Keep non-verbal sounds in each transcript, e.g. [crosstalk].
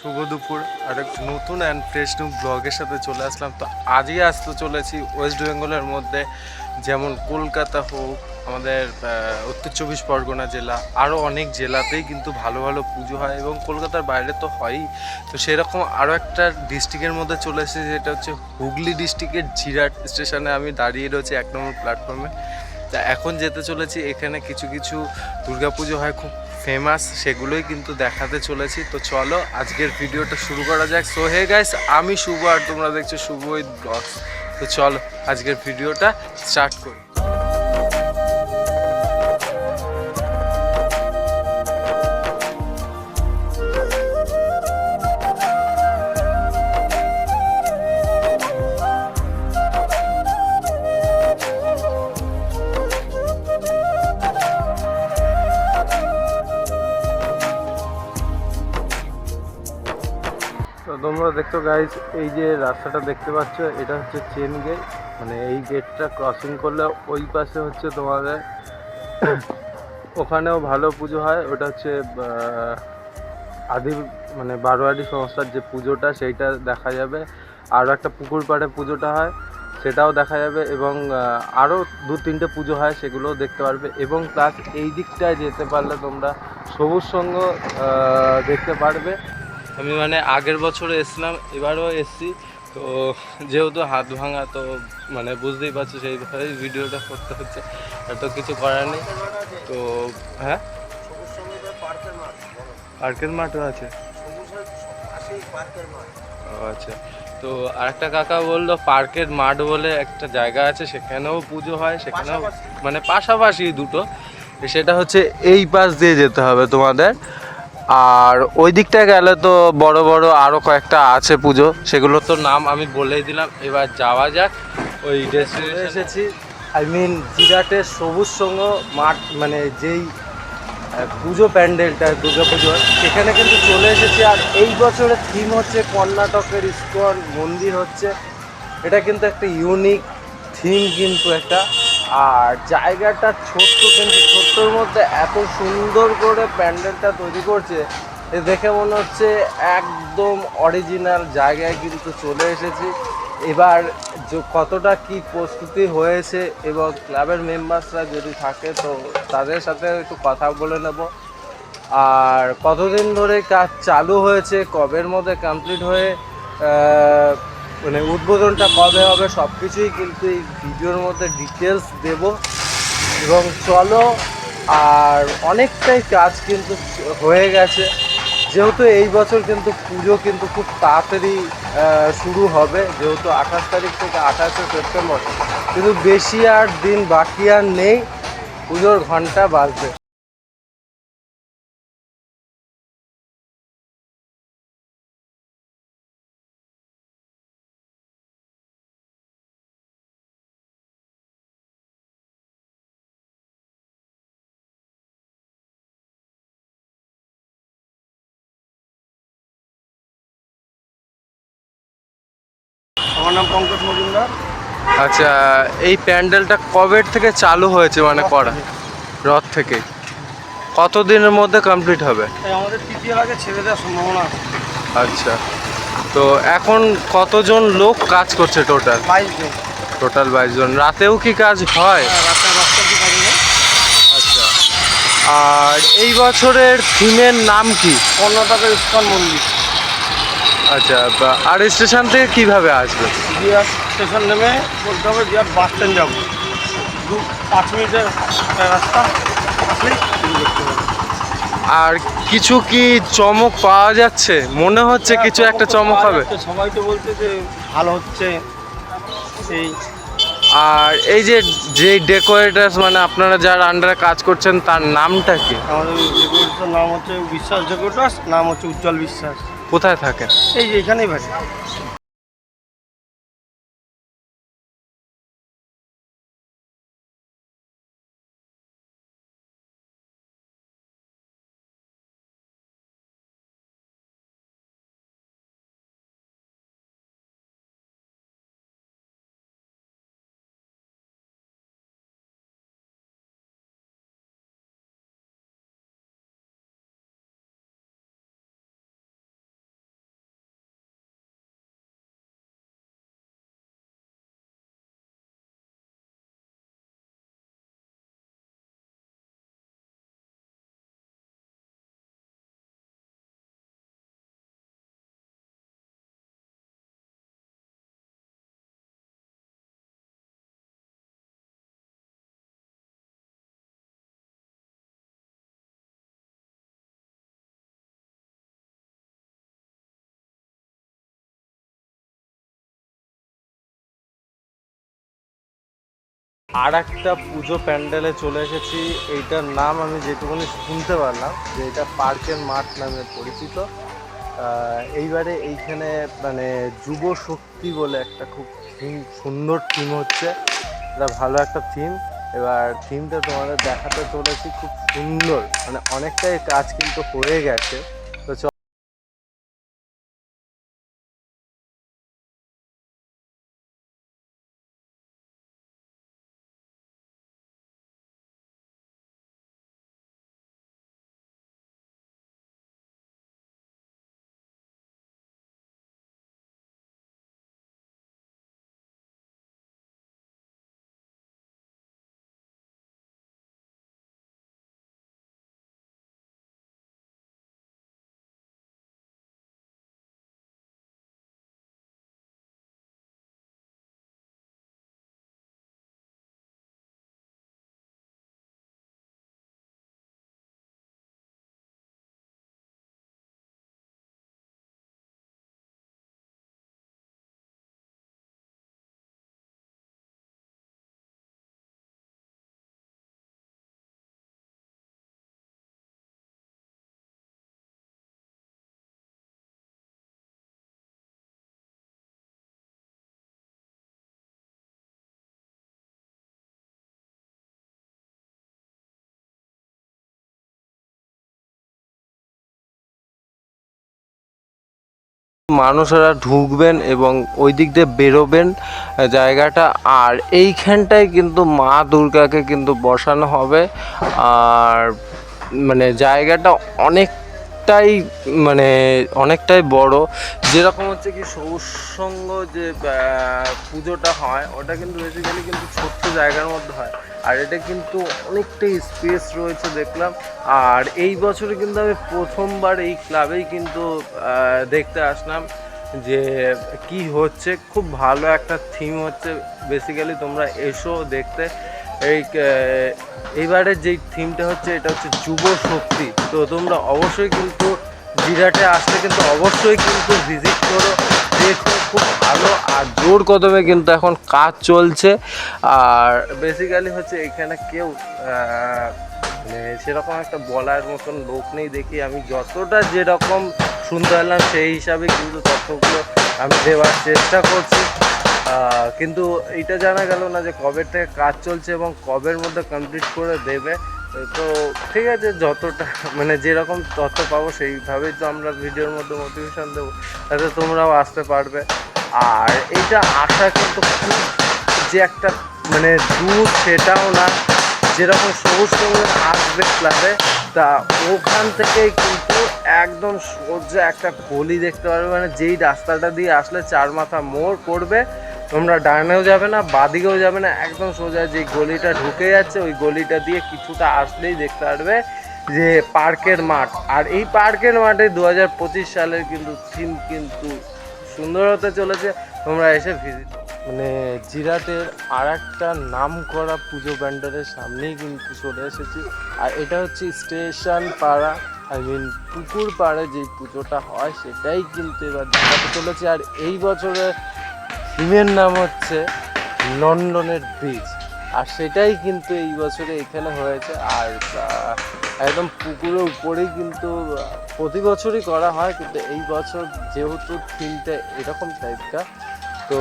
শুভ দুপুর, আর নতুন and fresh new ব্লগের সাথে চলে আসলাম। তো আজই আসতে চলেছি ওয়েস্ট বেঙ্গলের মধ্যে, যেমন কলকাতা হোক, আমাদের উত্তর চব্বিশ পরগনা জেলা আরও অনেক জেলাতেই কিন্তু ভালো ভালো পুজো হয়, এবং কলকাতার বাইরে তো হয়ই। তো সেরকম আরও একটা ডিস্ট্রিক্টের মধ্যে চলে এসেছে যেটা হচ্ছে হুগলি ডিস্ট্রিক্টের জিরাট স্টেশনে আমি দাঁড়িয়ে রয়েছি এক নম্বর প্ল্যাটফর্মে তা এখন যেতে চলেছি, এখানে কিছু কিছু দুর্গাপুজো হয়, খুব ফেমাস সেগুলোই কিন্তু দেখাতে চলেছি। তো চলো, আজকের ভিডিওটা শুরু করা যাক। সো হে গাইস আমি শুভ আর তোমরা দেখছ শুভ ব্লগস তো চলো, আজকের ভিডিওটা স্টার্ট করি। তোমরা গাইজ এই যে রাস্তাটা দেখতে পাচ্ছ, এটা হচ্ছে চেন গেট মানে এই গেটটা ক্রসিং করলে ওই পাশে হচ্ছে তোমাদের [coughs] ওখানেও ভালো পুজো হয়। ওটা হচ্ছে আদি মানে বারোয়ারি সংস্থার যে পুজোটা, সেইটা দেখা যাবে। আরও একটা পুকুর পাড়ে পুজোটা হয়, সেটাও দেখা যাবে এবং আরও দু তিনটে পুজো হয়, সেগুলোও দেখতে পারবে। এবং প্লাস এই দিকটায় যেতে পারলে তোমরা সবুজ সঙ্গ দেখতে পারবে। আমি মানে আগের বছর এসছিলাম এবারও এসছি। তো যেহেতু হাত ভাঙা তো মানে বুঝতেই পারছ সেইভাবেই ভিডিওটা করতে হচ্ছে এত কিছু করার নেই। তো হ্যাঁ? পার্কের মাঠও আছে। ও আচ্ছা। তো আরেকটা কাকা বলল পার্কের মাঠ বলে একটা জায়গা আছে সেখানেও পুজো হয় সেখানেও মানে পাশাপাশি দুটো। সেটা হচ্ছে এই পাশ দিয়ে যেতে হবে তোমাদের। আর ওই দিকটা গেলে তো বড় বড় আরও কয়েকটা আছে পুজো। সেগুলোর তো নাম আমি বলেই দিলাম। এবার যাওয়া যাক ওই এসেছি আই মিন জিরাটের সবুজ সঙ্গ মাঠ মানে যেই পুজো প্যান্ডেলটা, দুর্গা পুজো, সেখানে কিন্তু চলে এসেছি। আর এই বছরের থিম হচ্ছে কর্ণাটকের ইস্কন মন্দির হচ্ছে। এটা কিন্তু একটা ইউনিক থিম কিন্তু একটা। আর জায়গাটা ছোট্ট কিন্তু ছোট্টর মধ্যে এত সুন্দর করে প্যান্ডেলটা তৈরি করছে এ দেখে মনে হচ্ছে একদম অরিজিনাল জায়গায় কিন্তু চলে এসেছি। এবার কতটা কি প্রস্তুতি হয়েছে এবং ক্লাবের মেম্বার্সরা যদি থাকে তো তাদের সাথে একটু কথা বলে নেব। আর কতদিন ধরে কাজ চালু হয়েছে, কবের মধ্যে কমপ্লিট হয়ে মানে উদ্বোধনটা কবে হবে সব কিছুই কিন্তু এই ভিডিওর মধ্যে ডিটেলস দেব। এবং চলো, আর অনেকটাই কাজ কিন্তু হয়ে গেছে। যেহেতু এই বছর কিন্তু পুজো কিন্তু খুব তাড়াতাড়ি শুরু হবে। যেহেতু আঠাশ তারিখ থেকে আঠাশে সেপ্টেম্বর। কিন্তু বেশি আর দিন বাকি আর নেই। পুজোর ঘণ্টা বাজবে। আমার নাম পঙ্কজ মজুমদার। আচ্ছা এই প্যান্ডেলটা কবের থেকে চালু হয়েছে মানে করা? রথ থেকে। কতদিনের মধ্যে কমপ্লিট হবে? আমাদের তৃতীয় আগে ছেড়ে দেওয়ার সম্ভাবনা আছে। আচ্ছা তো এখন কতজন লোক কাজ করছে টোটাল? বাইশ টোটাল বাইশ জন। রাতেও কি কাজ হয়? হ্যাঁ, কি কাজে যায় আচ্ছা আর এই বছরের থিমের নাম কি? কর্ণাটকের ইস্কন মন্দির। আচ্ছা আর স্টেশন থেকে কীভাবে আসবে? বিহার স্টেশন নেমে বলতে হবে বিহার বাস স্ট্যান্ড যাব। দু পাঁচ মিনিটের রাস্তা আসলেই আর কিছু কি চমক পাওয়া যাচ্ছে? মনে হচ্ছে কিছু একটা চমক হবে। সবাই তো বলছে যে ভালো হচ্ছে। এই আর এই যে যে ডেকোরেটার্স মানে আপনারা যার আন্ডারে কাজ করছেন তার নামটা কি? আমাদের ডেকোরেটর নাম হচ্ছে বিশ্বাস ডেকোরেটার্স নাম হচ্ছে উজ্জ্বল বিশ্বাস। কোথায় থাকেন? এই যে এখানেই বাড়ি। আর একটা পুজো প্যান্ডেলে চলে এসেছি। এইটার নাম আমি যেটুকুনি শুনতে পারলাম, যে এটা পার্কের মাঠ নামে পরিচিত। এইবারে এইখানে মানে যুব শক্তি বলে একটা খুব সুন্দর থিম হচ্ছে। এটা ভালো একটা থিম। এবার থিমটা তোমাদের দেখাতে চলেছি। খুব সুন্দর মানে অনেকটাই কাজ কিন্তু হয়ে গেছে। মানুষেরা ঢুকবেন এবং ওই দিক দিয়ে বেরোবেন জায়গাটা। আর এইখানটায় কিন্তু মা দুর্গাকে কিন্তু বসানো হবে। আর মানে জায়গাটা অনেকটাই মানে অনেকটাই বড়। যেরকম হচ্ছে কি সৌসঙ্গ যে পুজোটা হয়, ওটা কিন্তু বেসিক্যালি কিন্তু ছোট্ট জায়গার মধ্যে হয়। আর এটা কিন্তু অনেকটাই স্পেস রয়েছে দেখলাম। আর এই বছরে কিন্তু আমি প্রথমবার এই ক্লাবেই কিন্তু দেখতে আসলাম যে কি হচ্ছে, খুব ভালো একটা থিম হচ্ছে। বেসিক্যালি তোমরা এসো দেখতে। এই এইবারের যেই থিমটা হচ্ছে, এটা হচ্ছে যুব শক্তি। তো তোমরা অবশ্যই কিন্তু জিরাটে আসলে কিন্তু অবশ্যই কিন্তু ভিজিট করো। দেখো, খুব ভালো। আর জোর কদমে কিন্তু এখন কাজ চলছে। আর বেসিক্যালি হচ্ছে এখানে কেউ মানে সেরকম একটা বলার মতন লোক নেই দেখি আমি যতটা যেরকম শুনতে পারলাম সেই হিসাবে কিন্তু তথ্যগুলো আমি দেওয়ার চেষ্টা করছি। কিন্তু এটা জানা গেল না যে কবে থেকে কাজ চলছে এবং কবের মধ্যে কমপ্লিট করে দেবে। তো ঠিক আছে, যতটা মানে যেরকম তথ্য পাবো সেইভাবেই তো আমরা ভিডিওর মধ্যে মোটিভেশন দেবো। তাতে তোমরাও আসতে পারবে। আর এইটা আসা কিন্তু খুব যে একটা মানে দূর সেটাও না। যেরকম সবুজ সঙ্গে আসবে ক্লাবে তা ওখান থেকেই কিন্তু একদম সোজা একটা গলি দেখতে পারবে। মানে যেই রাস্তাটা দিয়ে আসলে চার মাথা মোড় পড়বে তোমরা ডানেও যাবে না, বাদিকেও যাবে না, একদম সোজা যে গলিটা ঢুকে যাচ্ছে, ওই গলিটা দিয়ে কিছুটা আসলেই দেখতে পারবে যে পার্কের মাঠ। আর এই পার্কের মাঠে দু হাজার পঁচিশ সালের কিন্তু থিম কিন্তু সুন্দর হতে চলেছে। তোমরা এসে ভিজিট মানে জিরাটের আর একটা নাম করা পুজো প্যান্ডেলের সামনেই কিন্তু চলে এসেছি। আর এটা হচ্ছে স্টেশন পাড়া, আই মিন পুকুর পাড়ে যে পুজোটা হয়, সেটাই কিন্তু এবার দেখাতে চলেছে। আর এই বছরে থিমের নাম হচ্ছে লন্ডনের ব্রিজ। আর সেটাই কিন্তু এই বছরে এখানে হয়েছে। আর একদম পুকুরের উপরেই কিন্তু প্রতি বছরই করা হয়। কিন্তু এই বছর যেহেতু থিমটা এরকম টাইপটা তো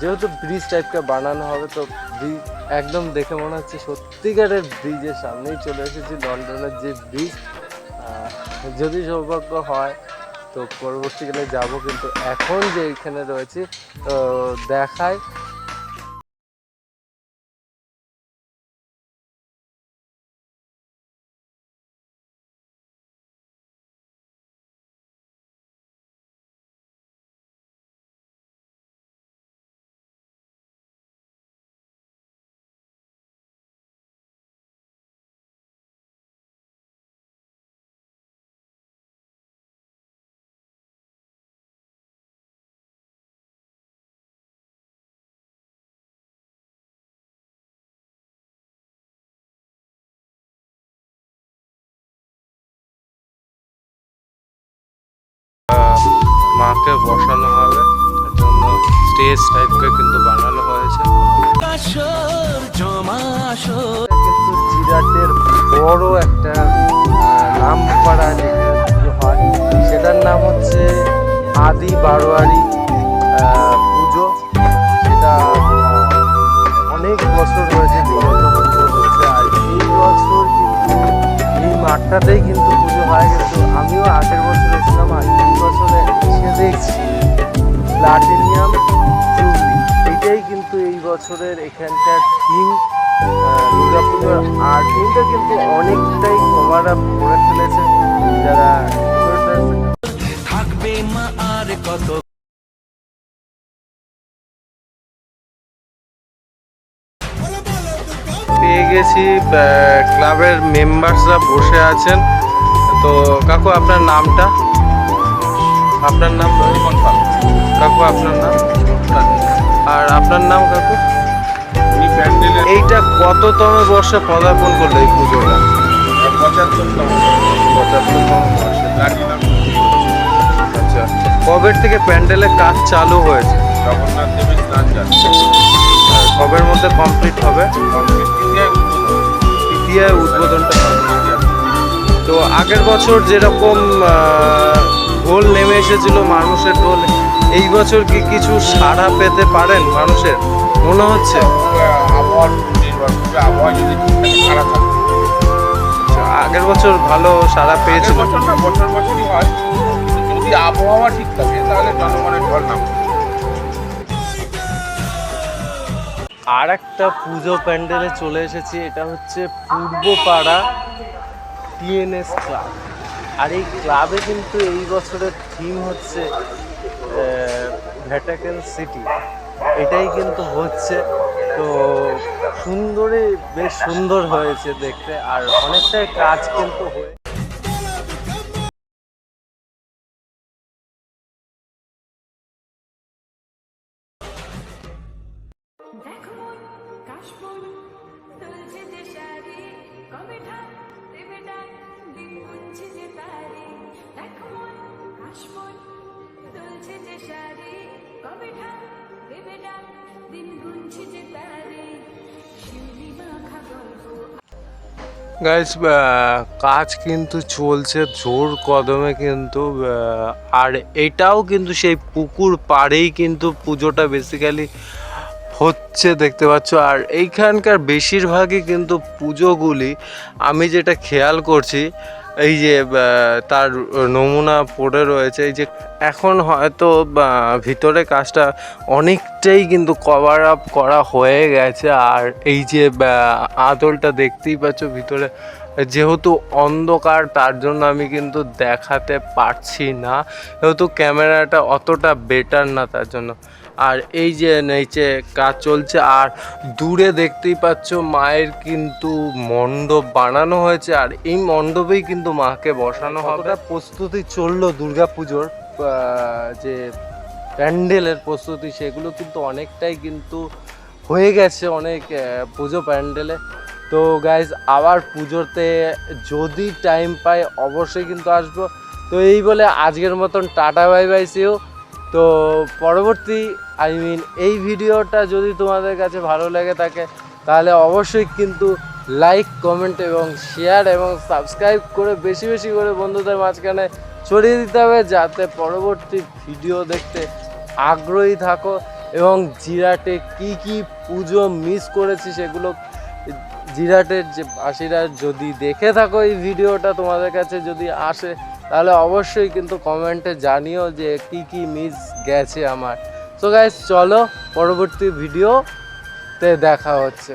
যেহেতু ব্রিজ টাইপটা বানানো হবে, তো ব্রিজ একদম দেখে মনে হচ্ছে সত্যিকারের ব্রিজের সামনেই চলে এসেছি লন্ডনের যে ব্রিজ। যদি সৌভাগ্য হয় তো পরবর্তীকালে যাব কিন্তু এখন যে এখানে রয়েছি তো দেখায় মাকে বসানো হবে জন্য স্টেজ টাইপের কিন্তু বানানো হয়েছে। কিন্তু জিরাটের বড় একটা নাম করা হয়, সেটার নাম হচ্ছে আদি বারোয়ারি পুজো। সেটা অনেক বছর হয়েছে বিগত পুজো হচ্ছে, আর এই বছর কিন্তু এই মাঠটাতেই কিন্তু পুজো হয় কিন্তু আমিও আগের বছর এসেছিলাম আর এই বছরে এসে দেখছি প্লাটিনিয়াম জুবলি এটাই কিন্তু এই বছরের এখানকার থিম দুর্গাপুজোর। আর থিমটা কিন্তু অনেকটাই কভার আপ করে ফেলেছে যারা থাকবে মা আর কত পেয়ে গেছি আহ, ক্লাবের মেম্বার্সরা বসে আছেন। তো কাকু আপনার নামটা? আপনার নাম? কাকু আপনার নাম? আর আপনার নাম কাকু? এইটা কততম বর্ষে পদার্পণ করল এই পুজোটা? পঁচাত্তরতম পঁচাত্তরতম আচ্ছা কবের থেকে প্যান্ডেলের কাজ চালু হয়েছে? জগন্নাথ দেবের স্নান কবের মধ্যে কমপ্লিট হবে? কমপ্লিট উদ্বোধনটা হবে আগের বছর যেরকম ঢোল নেমে এসেছিল মানুষের ঢোল এই বছর কি কিছু সাড়া পেতে পারেন মানুষের? মনে হচ্ছে? আবহাওয়া যদি খারাপ থাকে আচ্ছা, আগের বছর ভালো সাড়া পেয়েছিল। বছর না বছর বছরই হয়। যদি আবহাওয়া ঠিক থাকে তাহলে জনগণের ঢল আর একটা পুজো প্যান্ডেলে চলে এসেছি এটা হচ্ছে পূর্বপাড়া টিএনএস ক্লাব আর এই ক্লাবে কিন্তু এই বছরের থিম হচ্ছে ভ্যাটাকেন সিটি এটাই কিন্তু হচ্ছে। তো সুন্দরে বেশ সুন্দর হয়েছে দেখতে। আর অনেকটাই কাজ কিন্তু হয়ে গাইস কাজ কিন্তু চলছে, জোর কদমে কিন্তু আর এটাও কিন্তু সেই পুকুর পাড়েই কিন্তু পুজোটা বেসিক্যালি হচ্ছে দেখতে পাচ্ছ। আর এইখানকার বেশিরভাগই কিন্তু পুজোগুলি আমি যেটা খেয়াল করছি, এই যে তার নমুনা পড়ে রয়েছে, এই যে এখন হয়তো ভিতরে কাজটা অনেকটাই কিন্তু কভার আপ করা হয়ে গেছে। আর এই যে আদলটা দেখতেই পাচ্ছ ভিতরে, যেহেতু অন্ধকার, তার জন্য আমি কিন্তু দেখাতে পারছি না। যেহেতু ক্যামেরাটা অতটা বেটার না তার জন্য। আর এই যে নিচে কাজ চলছে, আর দূরে দেখতেই পাচ্ছ মায়ের কিন্তু মণ্ডপ বানানো হয়েছে, আর এই মণ্ডপেই কিন্তু মাকে বসানো হবে। প্রস্তুতি চলল দুর্গা পুজোর যে প্যান্ডেলের প্রস্তুতি, সেগুলো কিন্তু অনেকটাই কিন্তু হয়ে গেছে অনেক পুজো প্যান্ডেলে। তো গাইজ আবার পুজোতে যদি টাইম পাই, অবশ্যই কিন্তু আসব। তো এই বলে আজকের মতন, টাটা বাই বাই সিও তো পরবর্তী আই মিন এই ভিডিওটা যদি তোমাদের কাছে ভালো লেগে থাকে, তাহলে অবশ্যই কিন্তু লাইক কমেন্ট এবং শেয়ার এবং সাবস্ক্রাইব করে বেশি বেশি করে বন্ধুদের মাঝখানে ছড়িয়ে দিতে হবে যাতে পরবর্তী ভিডিও দেখতে আগ্রহী থাকো এবং জিরাটে কি কি পুজো মিস করেছি সেগুলো, জিরাটের যে বাসীরা যদি দেখে থাকো এই ভিডিওটা তোমাদের কাছে যদি আসে তাহলে অবশ্যই কিন্তু কমেন্টে জানিও যে কি কি মিস গেছে আমার। তো গাইজ চলো, পরবর্তী ভিডিওতে দেখা হচ্ছে।